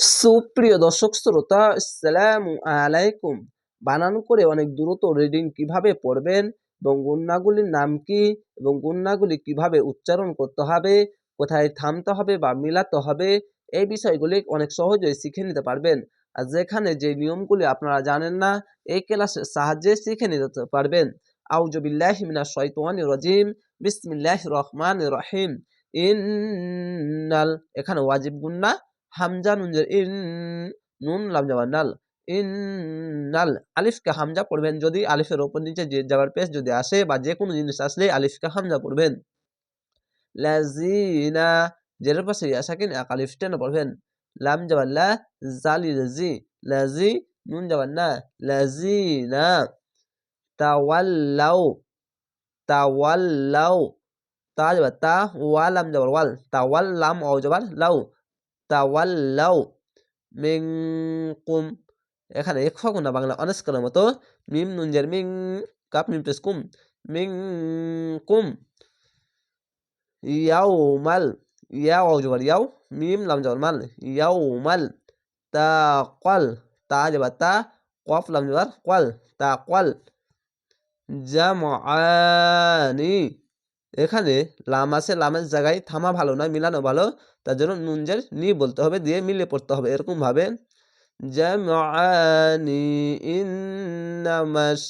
সুপ্রিয় দর্শক শ্রোতা সালাম আলাইকুম। বানান করে অনেক দ্রুত রিডিং কীভাবে পড়বেন এবং গুন্নাগুলির নাম কি এবং গুন্নাগুলি কীভাবে উচ্চারণ করতে হবে, কোথায় থামতে হবে বা মিলাতে হবে, এই বিষয়গুলি অনেক সহজেই শিখে নিতে পারবেন। আর যেখানে যে নিয়মগুলি আপনারা জানেন না, এই ক্লাসের সাহায্যে শিখে নিতে পারবেন। আউজবিল্লাহ মিনা শৈতানির রাজিম বিসমিল্লাহ রহমান রহিম। ইন্নাল, এখানে ওয়াজিব গুন্না হামজা নুনজের ইন নুন লাম যাবার নাল ইন্নাল আলিফকে হামজা পড়বেন যদি আলিফের ওপর নিচে যে যাবার পেশ যদি আসে বা যে কোনো জিনিস আসলে আলিফকে হামজা পড়বেন। লাজিনা জের পাশে ইয়াসাকিন এক আলিফ টেনে পড়বেন। লাম যাবার লা, জালি লাজি লাজি নুন যাবার না লাজিনা তাওয়াল্লাও তাওয়াল্লাও তা যাবার তা ওয়ালাম যাবার ওয়াল তাওয়াল্লাম ও যাবার লাউ। তাওয়াল্লাও মিনকুম। এখানে না বাংলা অনেস্কারের মতো মিম নুনজের মিং কাপ মিম পেস কুম মিনকুম। ইয়াউমাল ইয়াও জবর ইয়াও মিম লাম জবর মাল ইয়াউমাল তাকাল তা জবর তা কফ লাম জবর কল তাকাল জামআনি এখানে লাম আছে, লামের জায়গায় থামা ভালো নয়, মিলানো ভালো, তার জন্য নুনজের নি বলতে হবে, দিয়ে মিলে পড়তে হবে, এরকম ভাবে। জামআনি ইন্নামাস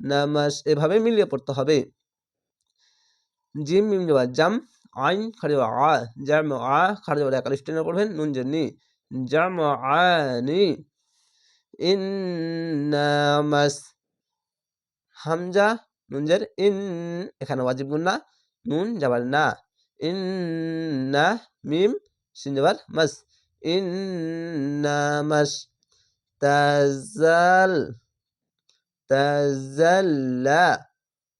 নামাস এভাবে মিলিয়ে পড়তে হবে। জিম মিম জাম আইন খাড়ি আ, জাম আ খাড়ি যাবা একালিশ টেনে পড়বেন, নুনজের নি। জামআনি ইন্নামাস হামজা নুনজের ইন, এখানে ওয়াজিব গুন্না নুন যাবার না। ইন, না, মিম, সিন যাবার মাস। ইন্নামাস তাজাল, তাজাল্লা।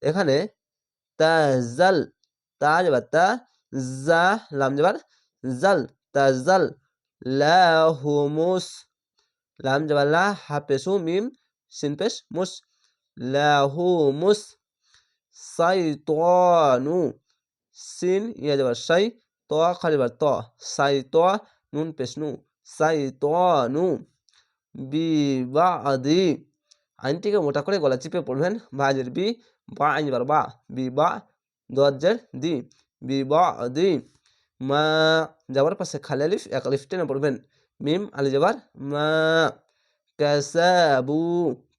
এখানে তাজাল, তা যাবার তা, জা, লাম যাবার জাল, তাজাল, লাহুমুস। লাম যাবার লা, হাফেসু, মিম, সিন পেশ, মুস। লাহুমুস সাইতানু সিন ইয়া সাই ত খালিবার ত। সাই ত নুন পেশ নু সাইতানু বিবাদি। আইনটিকে মোটা করে গলা চিপে পড়বেন। ভাজের বি, বা আইন বা বি। বা দজ্জের দি। বি বা দি মা যাবার পাশে খালি আলিফ, এক আলিফ টেনে পড়বেন। মিম, আলি যাবার, মা। কাসাবু।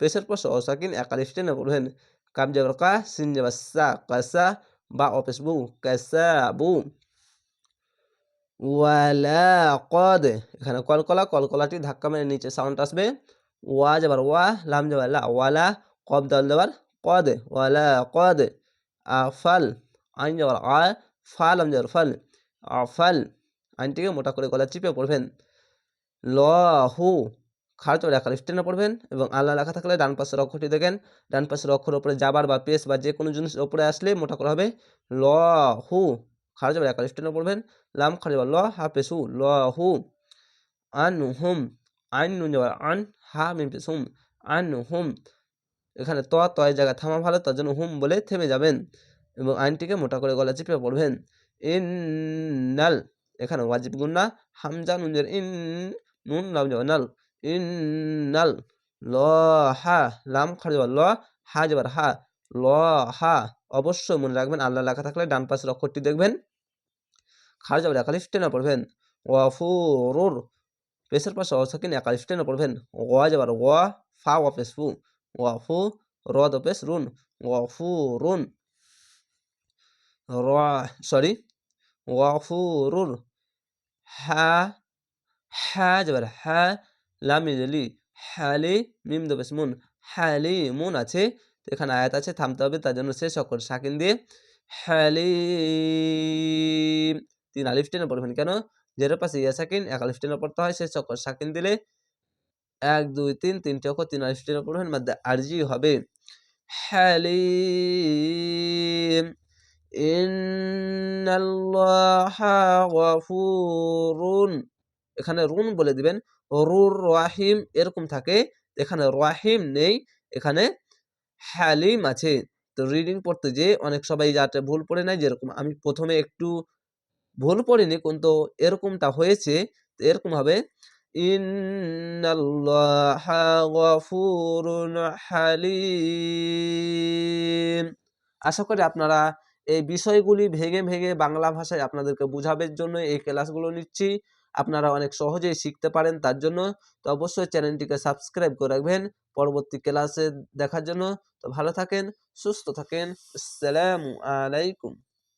পেশের পাশে অসাকিন এক আলিফ টেনে পড়বেন কাম যাবার কা সিন যাবার সা কাসা বা অপেস বু কাসাবু ওয়ালা কদ এখানে কলকলা কলকলাটি ধাক্কা মেরে নিচে সাউন্ড আসবে ওয়া যাবার ওয়া লাম যাবার লা ওয়ালা কব দল যাবার কদ ওয়ালা কদ আফাল আইন যাবার আ ফা লাম যাবার ফাল আফাল আইনটিকে মোটা করে গলা চিপে পড়বেন ল হু খাড় আকার স্টেনে পড়বেন এবং আল্লাহ লেখা থাকলে ডান পাশের অক্ষরটি দেখেন। ডান পাশের অক্ষর ওপরে যাবার বা পেস বা যে কোনো জিনিস ওপরে আসলে মোটা করা হবে। ল, হু খাড় আকার স্টেনে পড়বেন। লাম খাড় ল, হা পেসু ল, হু। আন, হুম, আইন, নুন যাবার আন, হা, মিম পেস হুম, আন, হুম। এখানে ত তয় জায়গায় থামা ভালো, তার জন্য হুম বলে থেমে যাবেন এবং আইনটিকে মোটা করে গলা চিপে পড়বেন। ইন, নাল, এখানে ওয়াজিব গুন্না হামজা নুনজের ইন, নুন, লাম যাবার নাল। ইন্নাল ল হা লাম খাড়ি যাবার ল হা যাবার হা। ল হা অবশ্যই মনে রাখবেন আল্লাহ লেখা থাকলে ডান পাশের অক্ষরটি দেখবেন। খাড়ি যাবার একালিফ টেনে পড়বেন। ওয়াফুরুর পেশের পাশে অসাকিন একালিফ টেনে পড়বেন। ওয়া যাবার ওয়া ফা ওয়াফেস ফু। ওয়াফু র দপেস রুন। ওয়াফু রুন র, সরি ওয়াফুরুর হা হা যাবার হা লাম ইজলি হালি মিম দবেশ মুন হালি মুন আছে এখানে আয়াত আছে থামতে হবে তার জন্য শেষ অক্ষর সাকিন দিয়ে হালি তিন আলিফ টেনে পড়বেন কেন যেটার পাশে ইয়া সাকিন এক আলিফ টেনে পড়তে হয় শেষ অক্ষর সাকিন দিলে এক দুই তিন তিনটে অক্ষর তিন আলিফ টেনে পড়বেন মধ্যে আরজি হবে হালিম ইন্নাল্লাহা গফুরুন এখানে রুন বলে দিবেন। রুর রাহিম এরকম থাকে, এখানে রাহিম নেই, এখানে হালিম আছে। তো রিডিং পড়তে যে অনেক সবাই যাতে ভুল পড়ে নেয়, যেরকম আমি প্রথমে একটু ভুল পড়িনি, কিন্তু এরকমটা হয়েছে এরকম হবে আশা করি আপনারা এই বিষয়গুলি ভেঙে ভেঙে বাংলা ভাষায় আপনাদেরকে বোঝাবার জন্য এই ক্লাসগুলো নিচ্ছি। আপনারা অনেক সহজেই শিখতে পারেন তার জন্য। তো অবশ্যই চ্যানেলটিকে সাবস্ক্রাইব করে রাখবেন। পরবর্তী ক্লাসে দেখার জন্য। তো ভালো থাকেন, সুস্থ থাকেন। আসসালামু আলাইকুম।